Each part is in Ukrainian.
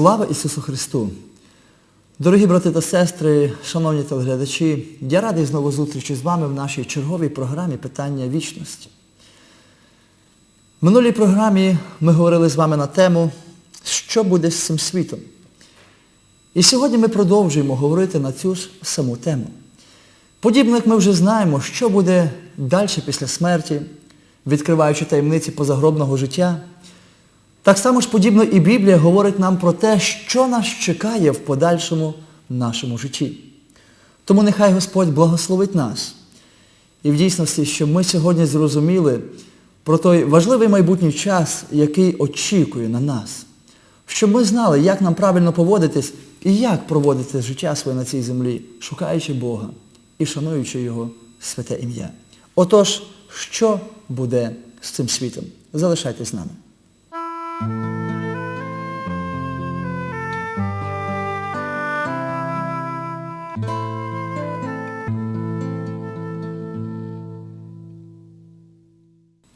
Слава Ісусу Христу! Дорогі брати та сестри, шановні телеглядачі, я радий знову зустрічі з вами в нашій черговій програмі Питання вічності. В минулій програмі ми говорили з вами на тему, що буде з цим світом. І сьогодні ми продовжуємо говорити на цю ж саму тему. Подібно як ми вже знаємо, що буде далі після смерті, відкриваючи таємниці позагробного життя, так само ж подібно і Біблія говорить нам про те, що нас чекає в подальшому нашому житті. Тому нехай Господь благословить нас. І в дійсності, щоб ми сьогодні зрозуміли про той важливий майбутній час, який очікує на нас. Щоб ми знали, як нам правильно поводитись і як проводити життя своє на цій землі, шукаючи Бога і шануючи Його святе ім'я. Отож, що буде з цим світом? Залишайтесь з нами.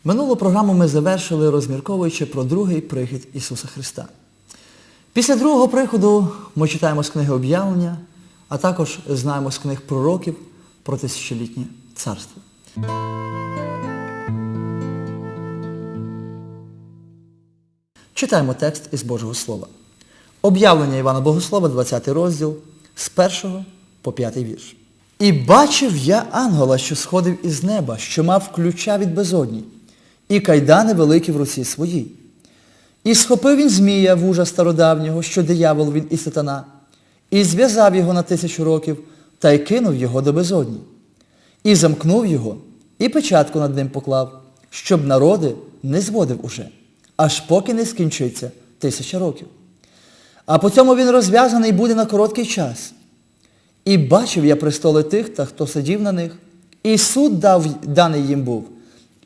Минулу програму ми завершили, розмірковуючи про другий прихід Ісуса Христа. Після другого приходу ми читаємо з книги об'явлення, а також знаємо з книг пророків про тисячолітнє царство. Читаємо текст із Божого Слова. Об'явлення Івана Богослова, 20 розділ, з 1 по 5 вірш. І бачив я ангела, що сходив із неба, що мав ключа від безодні, і кайдани великі в руці своїй. І схопив він Змія вужа стародавнього, що диявол він і сатана, і зв'язав його на тисячу років, та й кинув його до безодні. І замкнув його, і печатку над ним поклав, щоб народи не зводив уже, аж поки не скінчиться тисяча років. А по цьому він розв'язаний буде на короткий час. І бачив я престоли тих, та хто сидів на них, і суд дав, даний їм був,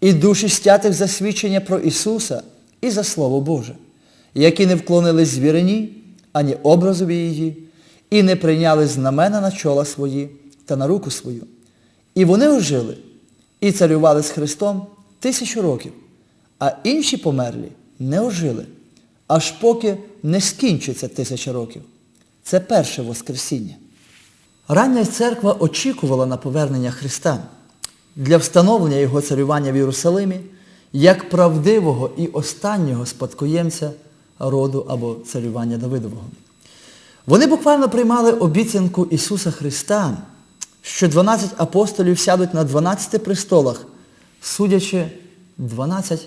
і душі стятих за свідчення про Ісуса і за Слово Боже, які не вклонились звірині, ані образові її, і не прийняли знамена на чола свої та на руку свою. І вони ожили, і царювали з Христом тисячу років, а інші померлі не ожили, аж поки не скінчиться тисяча років. Це перше Воскресіння. Рання церква очікувала на повернення Христа для встановлення Його царювання в Єрусалимі як правдивого і останнього спадкоємця роду або царювання Давидового. Вони буквально приймали обіцянку Ісуса Христа, що 12 апостолів сядуть на 12 престолах, судячи 12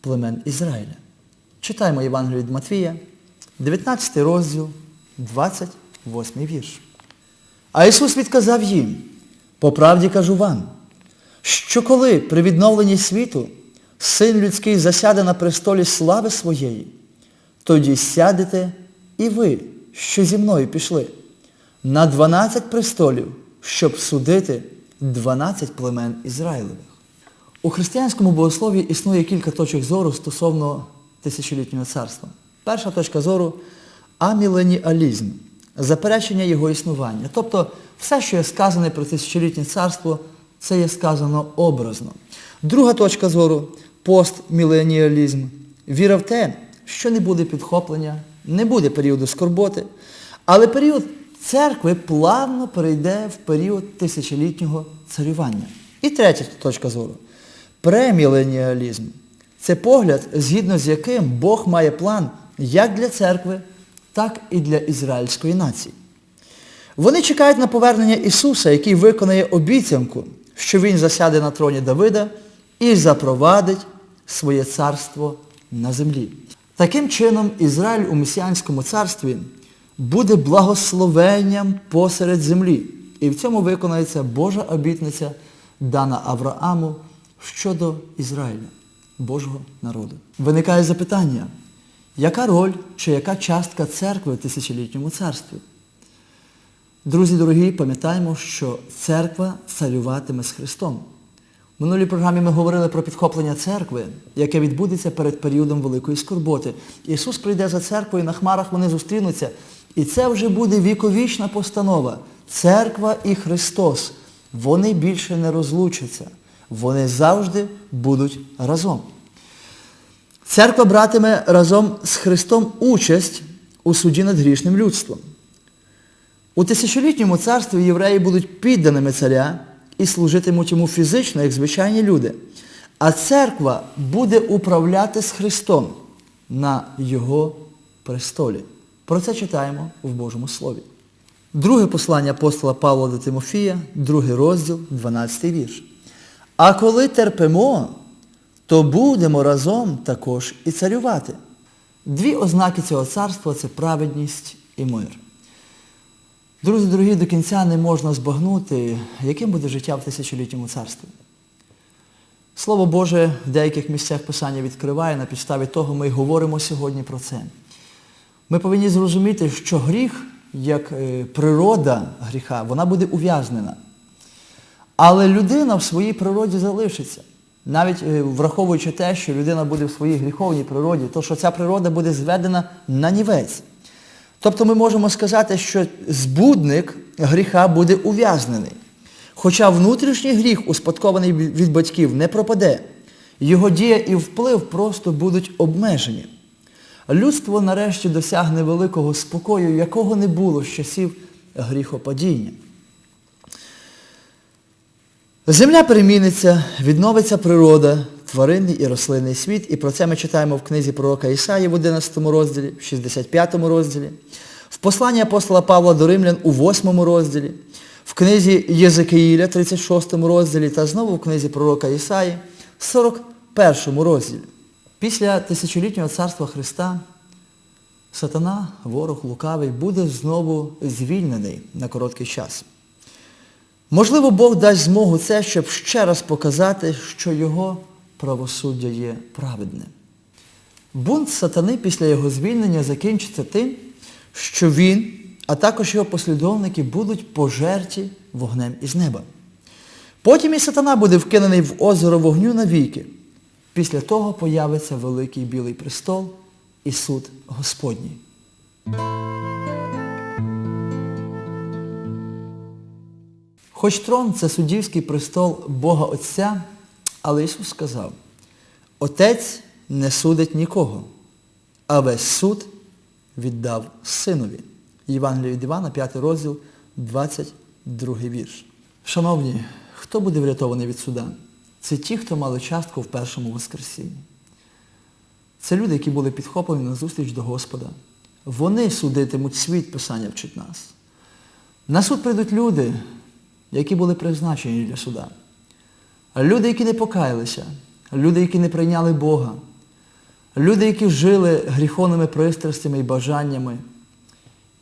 племен Ізраїля. Читаємо Євангелію від Матвія, 19 розділ, 28 вірш. А Ісус відказав їм, по правді кажу вам, що коли при відновленні світу Син людський засяде на престолі слави своєї, тоді сядете і ви, що зі мною пішли, на 12 престолів, щоб судити 12 племен Ізраїлевих. У християнському богослові існує кілька точок зору стосовно тисячолітнього царства. Перша точка зору аміленіалізм, заперечення його існування. Тобто все, що є сказане про тисячолітнє царство, це є сказано образно. Друга точка зору постміленіалізм. Віра в те, що не буде підхоплення, не буде періоду скорботи, але період церкви плавно перейде в період тисячолітнього царювання. І третя точка зору преміленіалізм. Це погляд, згідно з яким Бог має план як для церкви, так і для ізраїльської нації. Вони чекають на повернення Ісуса, який виконає обіцянку, що Він засяде на троні Давида і запровадить своє царство на землі. Таким чином, Ізраїль у Месіанському царстві буде благословенням посеред землі. І в цьому виконається Божа обітниця, дана Аврааму щодо Ізраїля, Божого народу. Виникає запитання, яка роль чи яка частка церкви в тисячолітньому царстві? Друзі дорогі, пам'ятаємо, що церква царюватиме з Христом. В минулій програмі ми говорили про підхоплення церкви, яке відбудеться перед періодом великої скорботи. Ісус прийде за церквою, на хмарах вони зустрінуться. І це вже буде віковічна постанова. Церква і Христос. Вони більше не розлучаться. Вони завжди будуть разом. Церква братиме разом з Христом участь у суді над грішним людством. У тисячолітньому царстві євреї будуть підданими царя і служитимуть йому фізично, як звичайні люди. А церква буде управляти з Христом на Його престолі. Про це читаємо в Божому Слові. Друге послання апостола Павла до Тимофія, другий розділ, 12 вірш. А коли терпимо, то будемо разом також і царювати. Дві ознаки цього царства це праведність і мир. Друзі, дорогі, до кінця не можна збагнути, яким буде життя в тисячолітньому царстві. Слово Боже в деяких місцях Писання відкриває, на підставі того ми говоримо сьогодні про це. Ми повинні зрозуміти, що гріх, як е, природа гріха, вона буде ув'язнена. Але людина в своїй природі залишиться. Навіть е, враховуючи те, що людина буде в своїй гріховній природі, то що ця природа буде зведена на нівець. Тобто ми можемо сказати, що збудник гріха буде ув'язнений. Хоча внутрішній гріх, успадкований від батьків, не пропаде. Його дія і вплив просто будуть обмежені. Людство нарешті досягне великого спокою, якого не було з часів гріхопадіння. Земля переміниться, відновиться природа, тваринний і рослинний світ, і про це ми читаємо в книзі пророка Ісаї в 11 розділі, в 65 розділі, в посланні апостола Павла до Римлян у 8 розділі, в книзі Єзекиїля, 36 розділі, та знову в книзі пророка Ісаї, 41 розділі. Після тисячолітнього царства Христа сатана, ворог лукавий, буде знову звільнений на короткий час. Можливо, Бог дасть змогу це, щоб ще раз показати, що його правосуддя є праведним. Бунт сатани після його звільнення закінчиться тим, що він, а також його послідовники будуть пожерті вогнем із неба. Потім і сатана буде вкинений в озеро вогню навіки. Після того появиться великий білий престол і суд Господній. Хоч трон це суддівський престол Бога Отця, але Ісус сказав, Отець не судить нікого, а весь суд віддав Синові. Євангеліє від Івана, 5 розділ, 22 вірш. Шановні, хто буде врятований від суда? Це ті, хто мали частку в першому Воскресінні. Це люди, які були підхоплені на зустріч до Господа. Вони судитимуть світ, Писання вчить нас. На суд прийдуть люди, які були призначені для суда. Люди, які не покаялися, люди, які не прийняли Бога, люди, які жили гріховними пристрастями і бажаннями,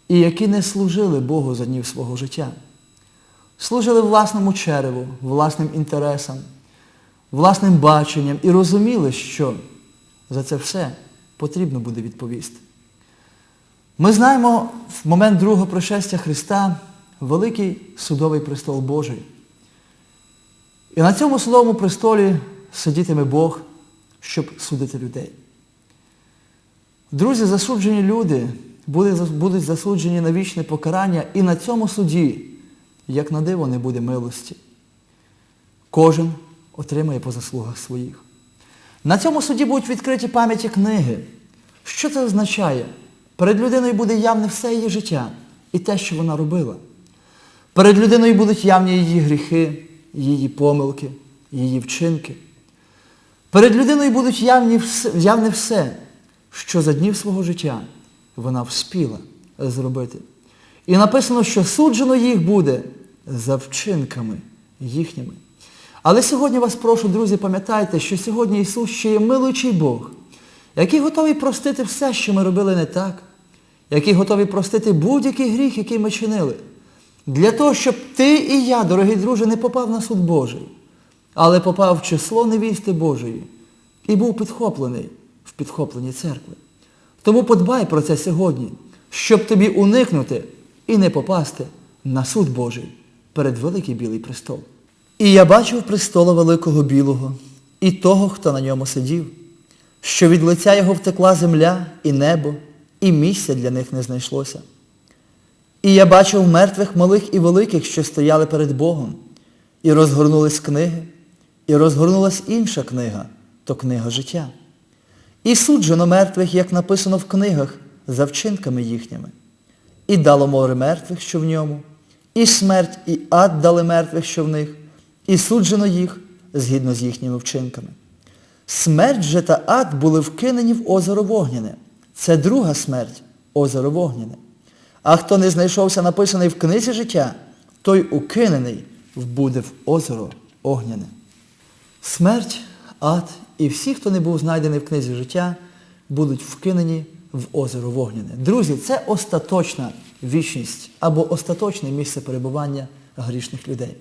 і які не служили Богу за днів свого життя. Служили власному череву, власним інтересам, власним баченням і розуміли, що за це все потрібно буде відповісти. Ми знаємо в момент другого пришестя Христа великий судовий престол Божий. І на цьому судовому престолі сидітиме Бог, щоб судити людей. Друзі, засуджені люди будуть засуджені на вічне покарання і на цьому суді, як на диво, не буде милості. Кожен отримає по заслугах своїх. На цьому суді будуть відкриті пам'яті книги. Що це означає? Перед людиною буде явне все її життя і те, що вона робила. Перед людиною будуть явні її гріхи, її помилки, її вчинки. Перед людиною будуть явні явне все, що за днів свого життя вона вспіла зробити. І написано, що суджено їх буде за вчинками їхніми. Але сьогодні вас прошу, друзі, пам'ятайте, що сьогодні Ісус ще є милуючий Бог, який готовий простити все, що ми робили не так, який готовий простити будь-який гріх, який ми чинили. Для того, щоб ти і я, дорогий друже, не попав на суд Божий, але попав в число невісти Божої і був підхоплений в підхопленні церкви. Тому подбай про це сьогодні, щоб тобі уникнути і не попасти на суд Божий перед великий білий престол. І я бачив престола великого білого і того, хто на ньому сидів, що від лиця його втекла земля і небо, і місця для них не знайшлося. І я бачив мертвих малих і великих, що стояли перед Богом, і розгорнулись книги, і розгорнулась інша книга, то книга життя. І суджено мертвих, як написано в книгах, за вчинками їхніми. І дало море мертвих, що в ньому, і смерть, і ад дали мертвих, що в них, і суджено їх згідно з їхніми вчинками. Смерть же та ад були вкинені в озеро Вогняне. Це друга смерть озеро Вогняне. А хто не знайшовся написаний в книзі життя, той укинений буде в озеро Огняне. Смерть, ад і всі, хто не був знайдений в книзі життя, будуть вкинені в озеро Вогняне. Друзі, це остаточна вічність або остаточне місце перебування грішних людей.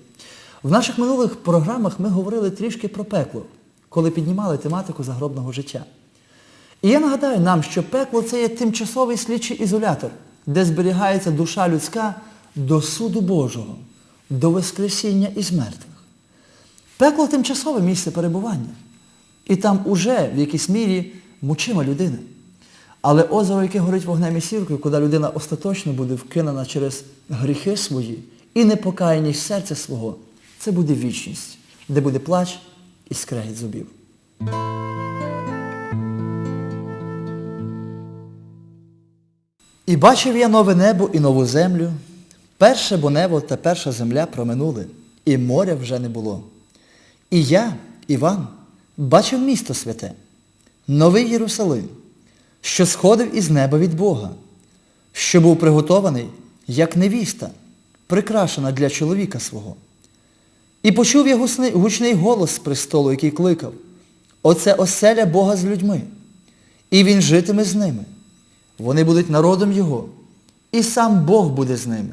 В наших минулих програмах ми говорили трішки про пекло, коли піднімали тематику загробного життя. І я нагадаю нам, що пекло це є тимчасовий слідчий ізолятор, де зберігається душа людська до суду Божого, до Воскресіння із мертвих. Пекло тимчасове місце перебування. І там уже в якійсь мірі мучима людина. Але озеро, яке горить вогнем і сіркою, куди людина остаточно буде вкинена через гріхи свої і непокаяність серця свого, це буде вічність, де буде плач і скрегіт зубів. І бачив я нове небо і нову землю. Перше бо небо та перша земля проминули, і моря вже не було. І я, Іван, бачив місто святе, новий Єрусалим, що сходив із неба від Бога, що був приготований, як невіста, прикрашена для чоловіка свого. І почув я гучний голос з престолу, який кликав, Оце оселя Бога з людьми, і Він житиме з ними. Вони будуть народом Його, і сам Бог буде з ними.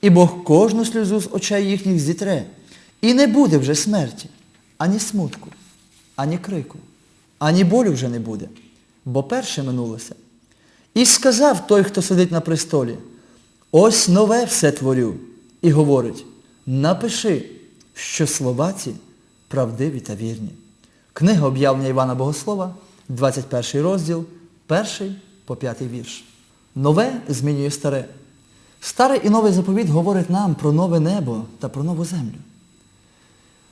І Бог кожну сльозу з очей їхніх зітре, і не буде вже смерті, ані смутку, ані крику, ані болю вже не буде, бо перше минулося. І сказав той, хто сидить на престолі, ось нове все творю, і говорить, напиши, що слова ці правдиві та вірні. Книга об'явлення Івана Богослова, 21 розділ, 1 по 5 вірш. Нове змінює старе. Старий і новий заповіт говорить нам про нове небо та про нову землю.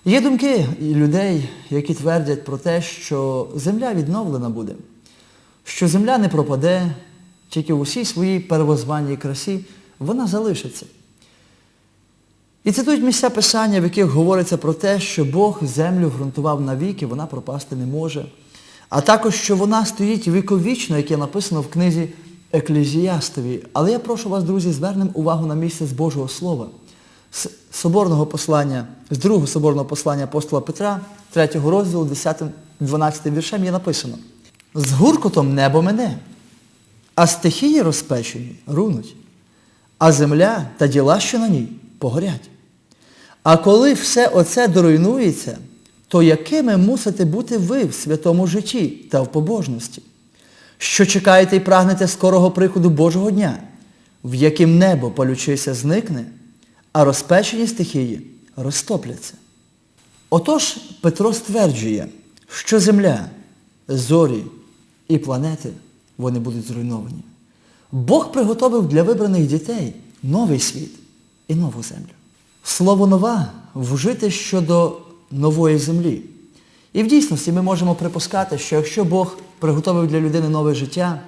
Є думки людей, які твердять про те, що земля відновлена буде, що земля не пропаде, тільки в усій своїй первозванній красі вона залишиться. І цитують місця Писання, в яких говориться про те, що Бог землю ґрунтував навіки, вона пропасти не може. А також, що вона стоїть віковічно, яке написано в книзі Еклезіастові. Але я прошу вас, друзі, звернемо увагу на місце з Божого Слова, з соборного послання, з другого соборного послання апостола Петра, 3 розділу, 10-12 віршем є написано. З гуркотом небо мене, а стихії розпечені рунуть, а земля та діла, що на ній, погорять. А коли все оце доруйнується, то якими мусите бути ви в святому житті та в побожності, що чекаєте і прагнете скорого приходу Божого дня, в яким небо палючися зникне, а розпечені стихії розтопляться. Отож Петро стверджує, що земля, зорі і планети вони будуть зруйновані. Бог приготовив для вибраних дітей новий світ і нову землю. Слово нова вжите щодо нової землі. І в дійсності ми можемо припускати, що якщо Бог приготовив для людини нове життя,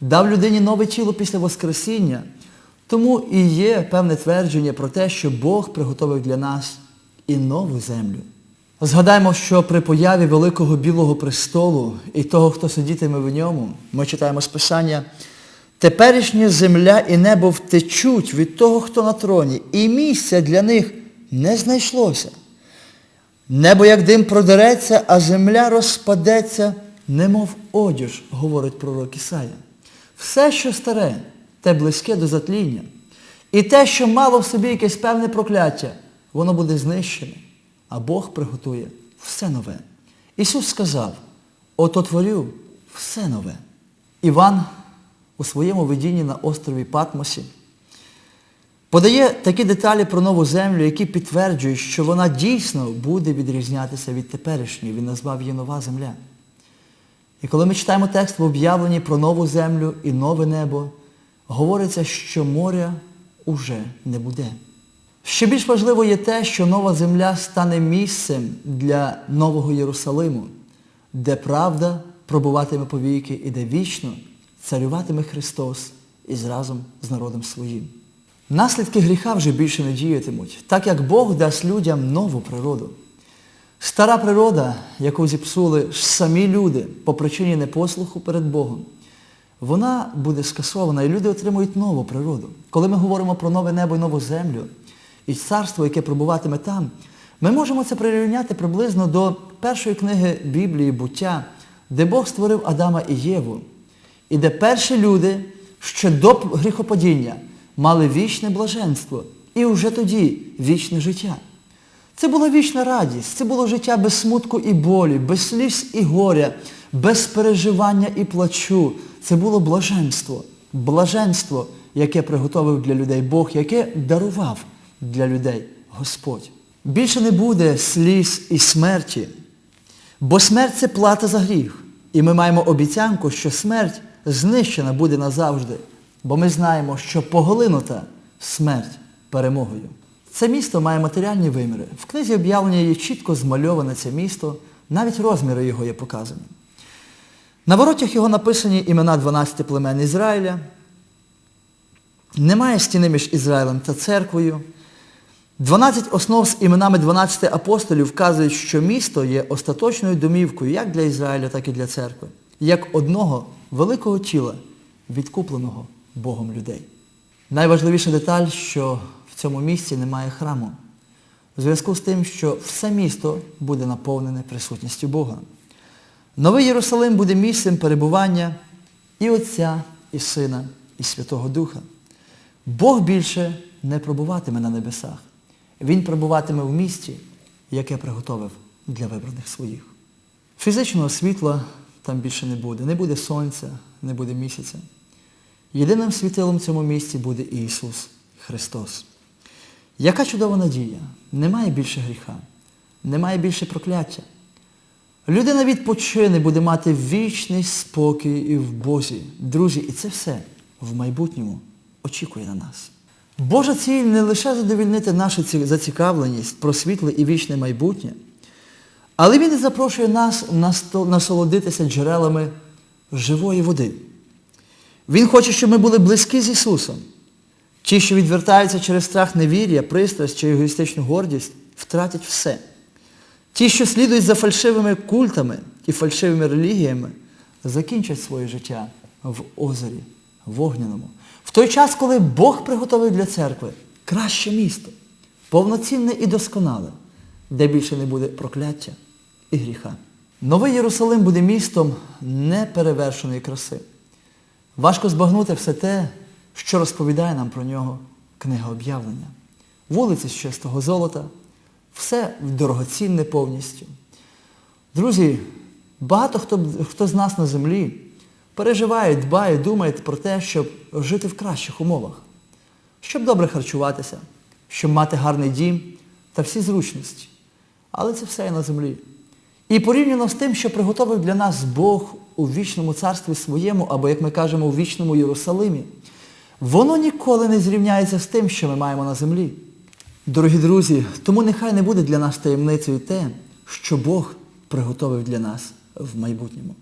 дав людині нове тіло після Воскресіння, тому і є певне твердження про те, що Бог приготовив для нас і нову землю. Згадаємо, що при появі Великого Білого престолу і того, хто сидітиме в ньому, ми читаємо з Писання, теперішня земля і небо втечуть від того, хто на троні, і місця для них не знайшлося. Небо, як дим продереться, а земля розпадеться, немов одяж, говорить пророк Ісая. Все, що старе, те близьке до затління. І те, що мало в собі якесь певне прокляття, воно буде знищене. а Бог приготує все нове. Ісус сказав, ото творю все нове. Іван у своєму видінні на острові Патмосі подає такі деталі про нову землю, які підтверджують, що вона дійсно буде відрізнятися від теперішньої. Він назвав її нова земля. І коли ми читаємо текст в об'явленні про нову землю і нове небо, говориться, що моря уже не буде. Ще більш важливо є те, що нова земля стане місцем для Нового Єрусалиму, де правда пробуватиме повіки і де вічно царюватиме Христос із разом з народом своїм. Наслідки гріха вже більше не діятимуть, так як Бог дасть людям нову природу. Стара природа, яку зіпсули ж самі люди по причині непослуху перед Богом, вона буде скасована, і люди отримують нову природу. Коли ми говоримо про нове небо і нову землю, і царство, яке пробуватиме там, ми можемо це прирівняти приблизно до першої книги Біблії буття, де Бог створив Адама і Єву, і де перші люди ще до гріхопадіння мали вічне блаженство і вже тоді вічне життя. Це була вічна радість, це було життя без смутку і болі, без сліз і горя, без переживання і плачу. Це було блаженство. Блаженство, яке приготовив для людей Бог, яке дарував для людей Господь. Більше не буде сліз і смерті, бо смерть це плата за гріх. І ми маємо обіцянку, що смерть знищена буде назавжди, бо ми знаємо, що поглинута смерть перемогою. Це місто має матеріальні виміри. В книзі об'явлення є чітко змальоване це місто, навіть розміри його є показані. На воротях його написані імена 12 племен Ізраїля. Немає стіни між Ізраїлем та церквою. 12 основ з іменами 12 апостолів вказують, що місто є остаточною домівкою як для Ізраїля, так і для церкви, як одного великого тіла, відкупленого Богом людей. Найважливіша деталь, що в цьому місці немає храму. У зв'язку з тим, що все місто буде наповнене присутністю Бога. Новий Єрусалим буде місцем перебування і Отця, і Сина, і Святого Духа. Бог більше не пробуватиме на небесах. Він пробуватиме в місті, яке приготовив для вибраних своїх. Фізичного світла там більше не буде. Не буде сонця, не буде місяця. Єдиним світилом в цьому місці буде Ісус Христос. Яка чудова надія! Немає більше гріха, немає більше прокляття. Людина відпочине, буде мати вічний спокій і в Бозі. Друзі, і це все в майбутньому очікує на нас. Божа ціль не лише задовільнити нашу зацікавленість про світле і вічне майбутнє, але Він і запрошує нас насолодитися джерелами живої води. Він хоче, щоб ми були близькі з Ісусом. Ті, що відвертаються через страх невір'я, пристрасть чи егоїстичну гордість, втратять все. Ті, що слідують за фальшивими культами і фальшивими релігіями, закінчать своє життя в озері, вогняному. В той час, коли Бог приготовив для церкви краще місто, повноцінне і досконале, де більше не буде прокляття і гріха. Новий Єрусалим буде містом неперевершеної краси. Важко збагнути все те, що розповідає нам про нього книга об'явлення. Вулиці з чистого золота, все дорогоцінне повністю. Друзі, багато хто, хто з нас на землі переживає, дбає, думає про те, щоб жити в кращих умовах, щоб добре харчуватися, щоб мати гарний дім та всі зручності. Але це все є на землі. І порівняно з тим, що приготовив для нас Бог у вічному царстві своєму, або, як ми кажемо, у вічному Єрусалимі, воно ніколи не зрівняється з тим, що ми маємо на землі. Дорогі друзі, тому нехай не буде для нас таємницею те, що Бог приготовив для нас в майбутньому.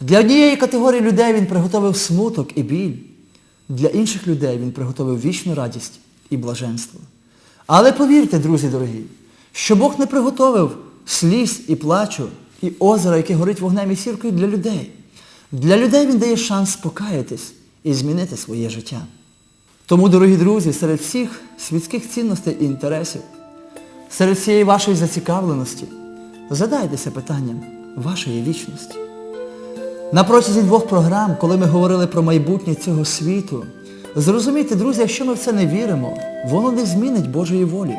Для однієї категорії людей Він приготовив смуток і біль. Для інших людей Він приготовив вічну радість і блаженство. Але повірте, друзі дорогі, що Бог не приготовив сліз і плачу, і озера, яке горить вогнем і сіркою для людей. Для людей Він дає шанс покаятись і змінити своє життя. Тому, дорогі друзі, серед всіх світських цінностей і інтересів, серед всієї вашої зацікавленості, задайтеся питанням вашої вічності. На протязі двох програм, коли ми говорили про майбутнє цього світу, зрозумійте, друзі, якщо ми в це не віримо, воно не змінить Божої волі.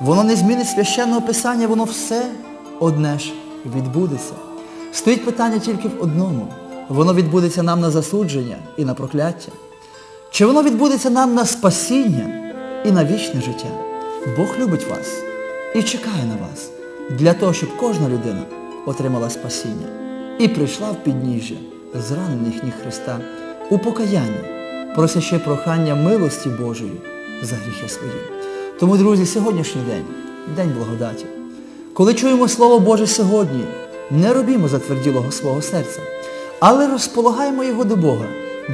Воно не змінить священного писання, воно все одне ж відбудеться. Стоїть питання тільки в одному. Воно відбудеться нам на засудження і на прокляття. Чи воно відбудеться нам на спасіння і на вічне життя? Бог любить вас і чекає на вас для того, щоб кожна людина отримала спасіння і прийшла в підніжжя зранених ніг Христа у покаянні, просячи прохання милості Божої за гріхи свої. Тому, друзі, сьогоднішній день день благодаті. Коли чуємо Слово Боже сьогодні, не робімо затверділого свого серця, але розполагаємо його до Бога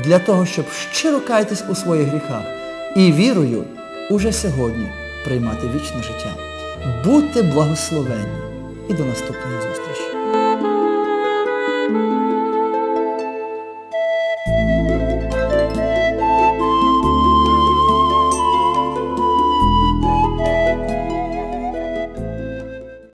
для того, щоб щиро каятись у своїх гріхах і вірою уже сьогодні приймати вічне життя. Будьте благословенні і до наступної.